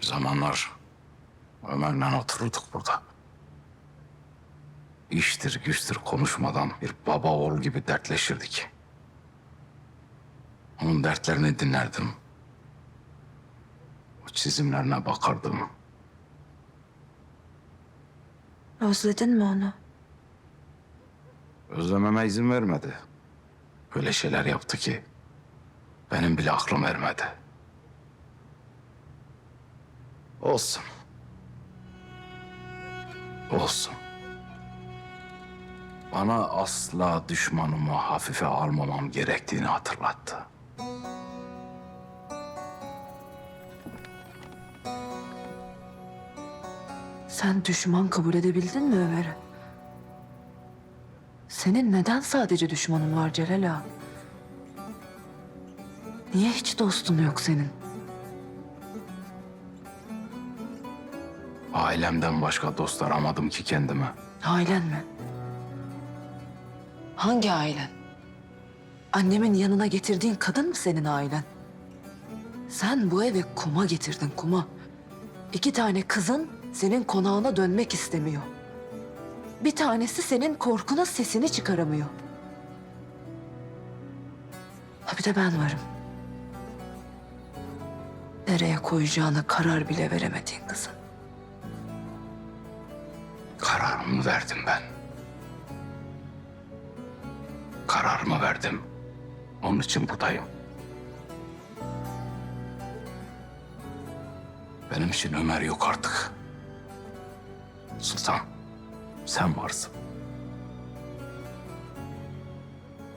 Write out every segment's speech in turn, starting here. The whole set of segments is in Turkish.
Bir zamanlar Ömer'le otururduk burada. İştir güçtür konuşmadan bir baba oğul gibi dertleşirdik. Onun dertlerini dinlerdim. O çizimlerine bakardım. Özledin mi onu? Özlememe izin vermedi. Öyle şeyler yaptı ki benim bile aklım ermedi. Olsun. Olsun. Bana asla düşmanımı hafife almamam gerektiğini hatırlattı. Sen düşman kabul edebildin mi Ömer'i? Senin neden sadece düşmanın var Celal? Niye hiç dostun yok senin? Ailemden başka dost aramadım ki kendime. Ailen mi? Hangi ailen? Annemin yanına getirdiğin kadın mı senin ailen? Sen bu eve kuma getirdin kuma. İki tane kızın senin konağına dönmek istemiyor. Bir tanesi senin korkuna sesini çıkaramıyor. Ha bir de ben varım. Nereye koyacağına karar bile veremediğin kızın. Kararımı verdim ben. Kararımı verdim. Onun için buradayım. Benim için Ömer yok artık. Sultan, sen varsın.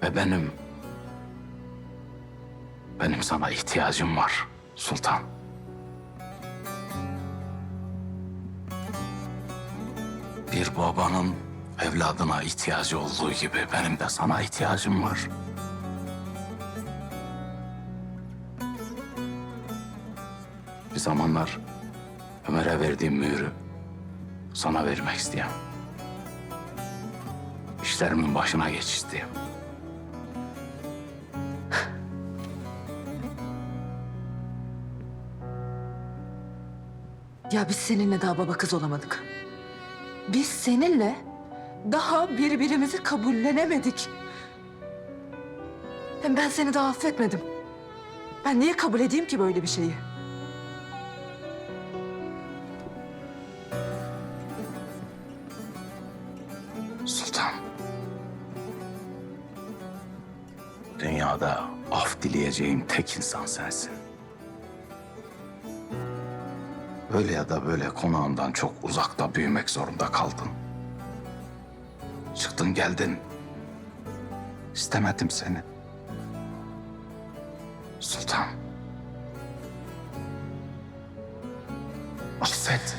Ve benim... Benim sana ihtiyacım var Sultan. Bir babanın evladına ihtiyacı olduğu gibi benim de sana ihtiyacım var. Bir zamanlar Ömer'e verdiğim mührü sana vermek isteyen. İşlerimin başına geç isteyen. Ya biz seninle daha baba kız olamadık. Biz seninle daha birbirimizi kabullenemedik. Hem ben seni daha affetmedim. Ben niye kabul edeyim ki böyle bir şeyi? Sultan. Dünyada af dileyeceğim tek insan sensin. Öyle ya da böyle konağından çok uzakta büyümek zorunda kaldın. Çıktın geldin. İstemedim seni. Sultan. Affet.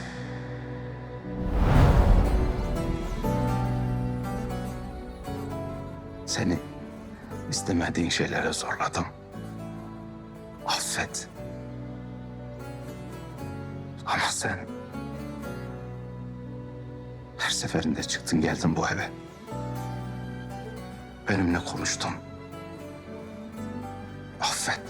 Seni istemediğin şeylere zorladım. Affet. Sen her seferinde çıktın geldin bu eve. Benimle konuştun. Affet.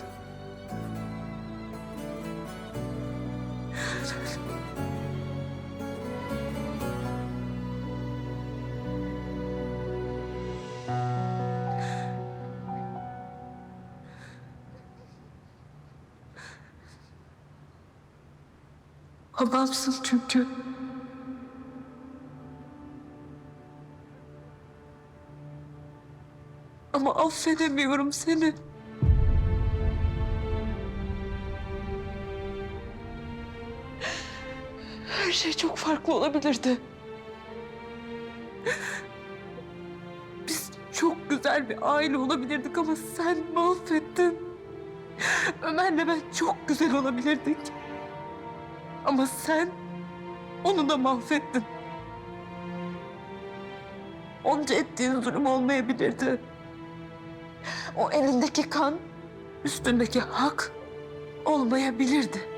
Babamsın çünkü. Ama affedemiyorum seni. Her şey çok farklı olabilirdi. Biz çok güzel bir aile olabilirdik ama sen mahvettin. Ömer'le ben çok güzel olabilirdik. Ama sen onu da mahvettin. Onca ettiğin zulüm olmayabilirdi. O elindeki kan, üstündeki hak olmayabilirdi.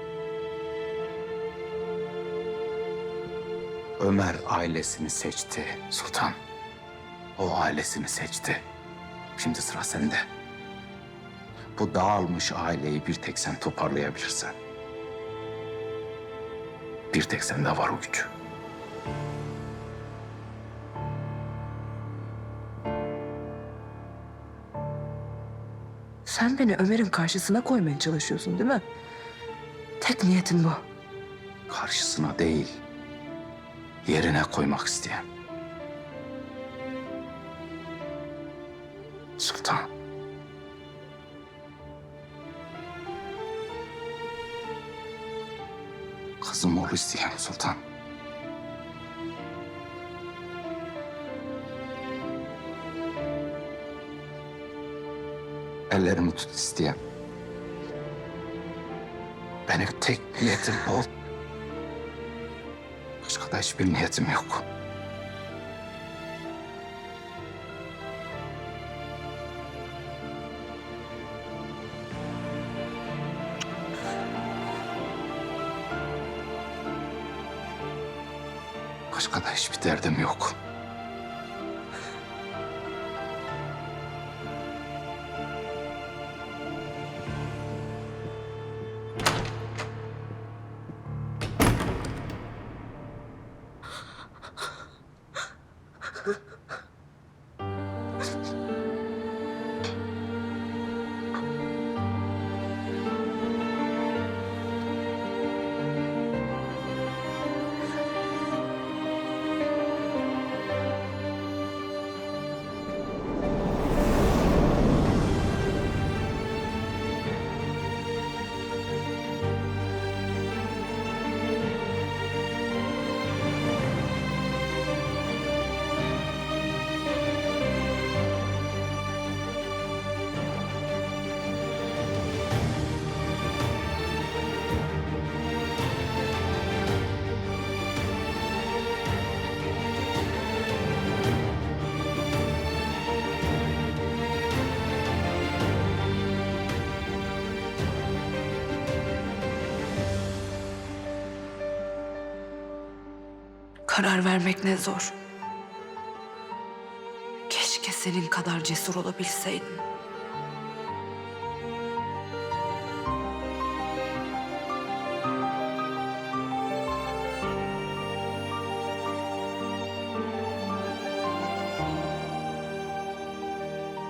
Ömer ailesini seçti Sultan. O ailesini seçti. Şimdi sıra sende. Bu dağılmış aileyi bir tek sen toparlayabilirsin. Bir tek sende var o güç. Sen beni Ömer'in karşısına koymaya çalışıyorsun değil mi? Tek niyetin bu. Karşısına değil, yerine koymak isteyen. Sultan. Kızım oğlu isteyen sultan. Ellerimi tut isteyen. Benim tek niyetim o. Başka da hiçbir niyetim yok. Başka da hiçbir derdim yok. Karar vermek ne zor. Keşke senin kadar cesur olabilseydim.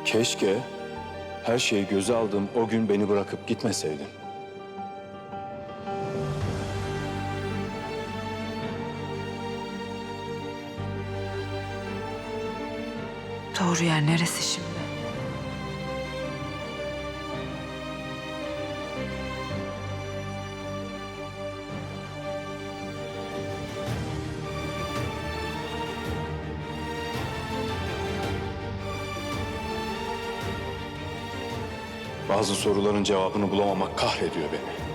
Keşke her şeyi göze aldığım o gün beni bırakıp gitmeseydin. Doğru yer neresi şimdi? Bazı soruların cevabını bulamamak kahrediyor beni.